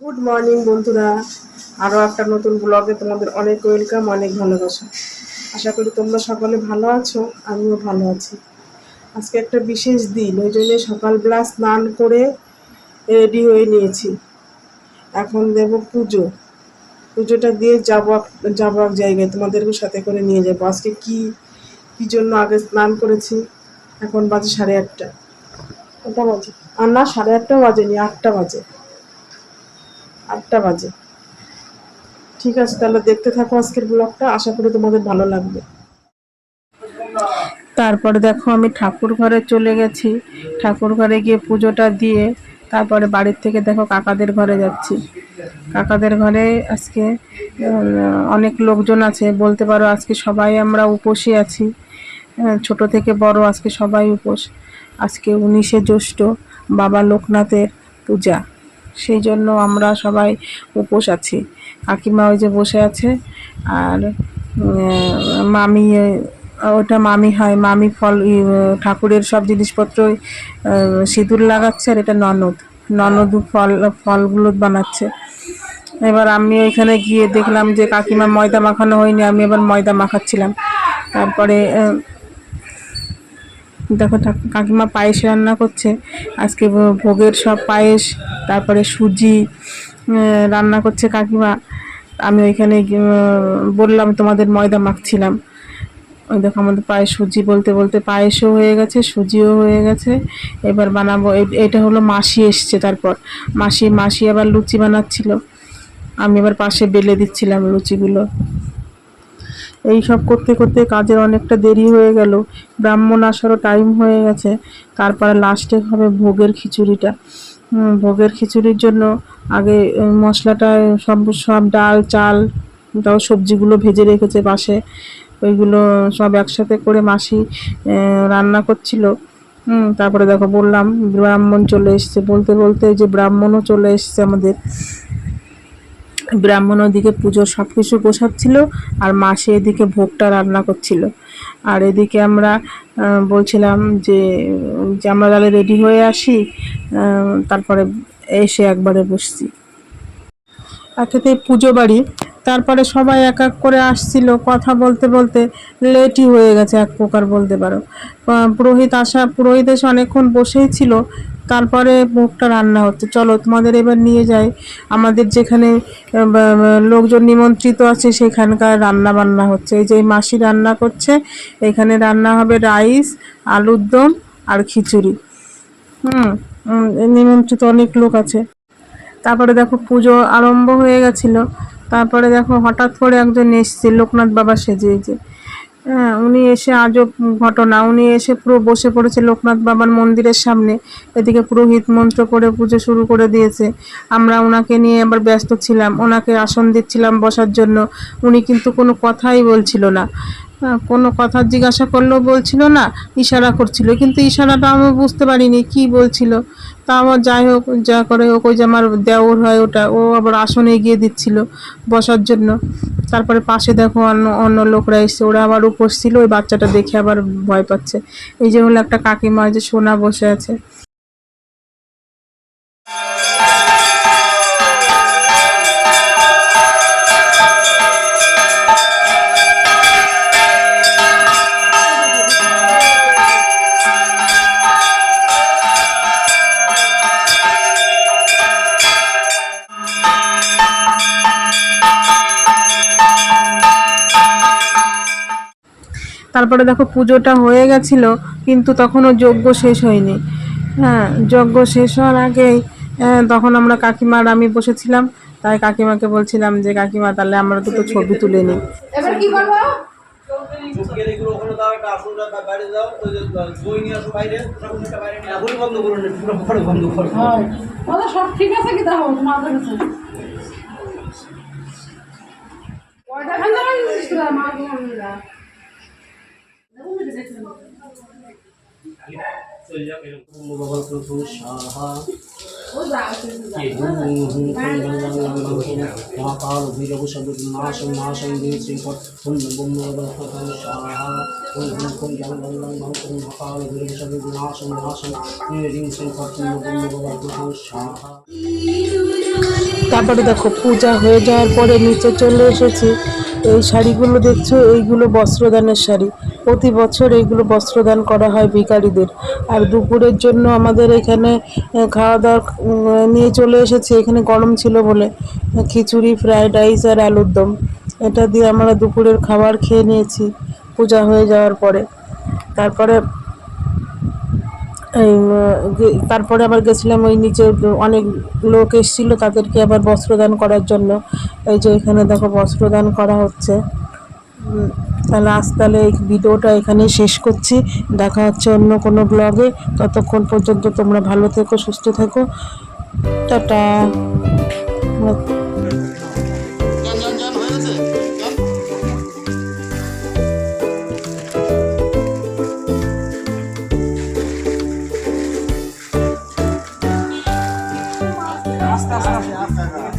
Good morning বন্ধুরা। আরও একটা নতুন ব্লগে তোমাদের অনেক ওয়েলকাম অনেক ভালোবাসা। আশা করি তোমরা সকলে ভালো আছো, আমিও ভালো আছি। আজকে একটা বিশেষ দিন, ওই জন্য সকালবেলা স্নান করে রেডি হয়ে নিয়েছি। এখন দেব পুজো। পুজোটা দিয়ে যাব যাব এক জায়গায়, তোমাদেরকে সাথে করে নিয়ে যাব। আজকে কি কি জন্য আগে স্নান করেছি? এখন বাজে সাড়ে আটটা। আটটা বাজে। আর না, সাড়ে আটটাও বাজেনি, আটটা বাজে। আটটা বাজে। ঠিক আছে, তাহলে দেখতে থাকো আজকের ব্লগটা। আশা করি তোমাদের ভালো লাগবে। তারপরে দেখো, আমি ঠাকুর ঘরে চলে গেছি। ঠাকুর ঘরে গিয়ে পুজোটা দিয়ে তারপরে বাড়ির থেকে দেখো কাকাদের ঘরে যাচ্ছি। কাকাদের ঘরে আজকে অনেক লোকজন আছে। বলতে পারো আজকে সবাই আমরা উপসী আছি। ছোট থেকে বড় আজকে সবাই উপোস। আজকে উনিশে জ্যৈষ্ঠ বাবা লোকনাথের পূজা। সেই জন্য আমরা সবাই উপোস আছি। কাকিমা ওই যে বসে আছে আর মামি, ওটা মামি হয়, মামি ফল ঠাকুরের সব জিনিসপত্র সিঁদুর লাগাচ্ছে আর এটা ননদ। ননদ ফল, ফলগুলো বানাচ্ছে। এবার আমি ওইখানে গিয়ে দেখলাম যে কাকিমা ময়দা মাখানো হয়নি, আমি এবার ময়দা মাখাচ্ছিলাম। তারপরে দেখো কাকিমা পায়েস রান্না করছে। আজকে ভোগের সব পায়েস, তারপরে সুজি রান্না করছে কাকিমা। আমি ওইখানে বললাম, তোমাদের ময়দা মাখছিলাম। ওই দেখো আমাদের পায়েস, সুজি বলতে বলতে পায়েসও হয়ে গেছে, সুজিও হয়ে গেছে। এবার বানাবো এটা হলো মাসি এসছে তারপর। মাসি মাসি আবার লুচি বানাচ্ছিল। আমি এবার পাশে বেলে দিচ্ছিলাম লুচিগুলো। এই সব করতে করতে কাজের অনেকটা দেরি হয়ে গেল। ব্রাহ্মণ আসারও টাইম হয়ে গেছে। তারপরে লাস্টে হবে ভোগের খিচুড়িটা। ভোগের খিচুড়ির জন্য আগে মশলাটা সব সব ডাল, চাল, তাও সবজিগুলো ভেজে রেখেছে পাশে। ওইগুলো সব একসাথে করে মাসি রান্না করছিল। তারপরে দেখো বললাম, ব্রাহ্মণ চলে এসছে। বলতে বলতে যে ব্রাহ্মণও চলে এসছে আমাদের। ব্রাহ্মণ ওদিকে পুজোর সব কিছু গোছাচ্ছিল, আর মাসি এদিকে ভোগটা রান্না করছিল। আর এদিকে আমরা বলছিলাম যে আমরা তাহলে রেডি হয়ে আসি তারপরে এসে একবারে বসছি। একেতে পুজো বাড়ি। তারপরে সবাই এক এক করে আসছিল, কথা বলতে বলতে লেটই হয়ে গেছে এক প্রকার বলতে পারো। পুরোহিত আসা, পুরোহিত এসে অনেকক্ষণ বসেই ছিল তারপরে ভোগটা রান্না হচ্ছে। চলো তোমাদের এবার নিয়ে যাই। আমাদের যেখানে লোকজন নিমন্ত্রিত আছে সেখানকার রান্না বান্না হচ্ছে। এই যে মাসি রান্না করছে, এখানে রান্না হবে রাইস, আলুর দম আর খিচুড়ি। হুম নিমন্ত্রিত অনেক লোক আছে। তারপরে দেখো পুজো আরম্ভ হয়ে গেছিল। তারপরে দেখো হঠাৎ করে একজন এসছে, লোকনাথ বাবা সেজে হ্যাঁ উনি এসে আজব ঘটনা, উনি এসে পুরো বসে পড়েছে লোকনাথ বাবার মন্দিরের সামনে। এদিকে পুরোহিত মন্ত্র করে পুজো শুরু করে দিয়েছে। আমরা ওনাকে নিয়ে আবার ব্যস্ত ছিলাম, ওনাকে আসন দিচ্ছিলাম বসার জন্য। উনি কিন্তু কোনো কথাই বলছিল না। কোনো কথা জিজ্ঞাসা করলেও বলছিল না, ইশারা করছিল। কিন্তু ইশারাটা আমি বুঝতে পারিনি, কি বলছিল। তা আমার যাই হোক, যা করে হোক, ওই যে আমার দেওর হয় ওটা, ও আবার আসনে গিয়ে দিচ্ছিল বসার জন্য। তারপরে পাশে দেখো অন্য অন্য লোকরা এসছে, ওরা আবার উপোস ছিল ওই বাচ্চাটা দেখে আবার ভয় পাচ্ছে। এই যে হলো একটা কাকিমা যে সোনা বসে আছে। তারপরে দেখো পুজোটা হয়ে গেছিল কিন্তু তখনও যজ্ঞ শেষ হয়নি। হ্যাঁ যজ্ঞ শেষ হওয়ার আগেই আহ, তখন আমরা কাকিমার আমি বসেছিলাম তাই কাকিমাকে বলছিলাম যে কাকিমা তাহলে আমরা দুটো ছবি তুলে নিই। তারপরে দেখো, পূজা হয়ে যাওয়ার পরে নিচে চলে এসেছি। এই শাড়িগুলো দেখছ? এইগুলো বস্ত্রদানের শাড়ি। প্রতি বছর এইগুলো বস্ত্রদান করা হয় ভিখারিদের। আর দুপুরের জন্য আমাদের এখানে খাওয়া দাওয়া নিয়ে চলে এসেছে। এখানে গরম ছিল বলে খিচুড়ি ফ্রায়েড রাইস আর আলুর দম। এটা দিয়ে আমরা দুপুরের খাবার খেয়ে নিয়েছি পূজা হয়ে যাওয়ার পরে। তারপরে এই, তারপরে আবার গেছিলাম ওই নিচে অনেক লোক এসেছিল তাদেরকে আবার বস্ত্রদান করার জন্য। এই যে এখানে দেখো বস্ত্রদান করা হচ্ছে। তাহলে আজ তাহলে এই ভিডিওটা এখানেই শেষ করছি। দেখা হচ্ছে অন্য কোনো ব্লগে। ততক্ষণ পর্যন্ত তোমরা ভালো থেকো, সুস্থ থেকো। টাটা। আস্তে আস্তে আস্তে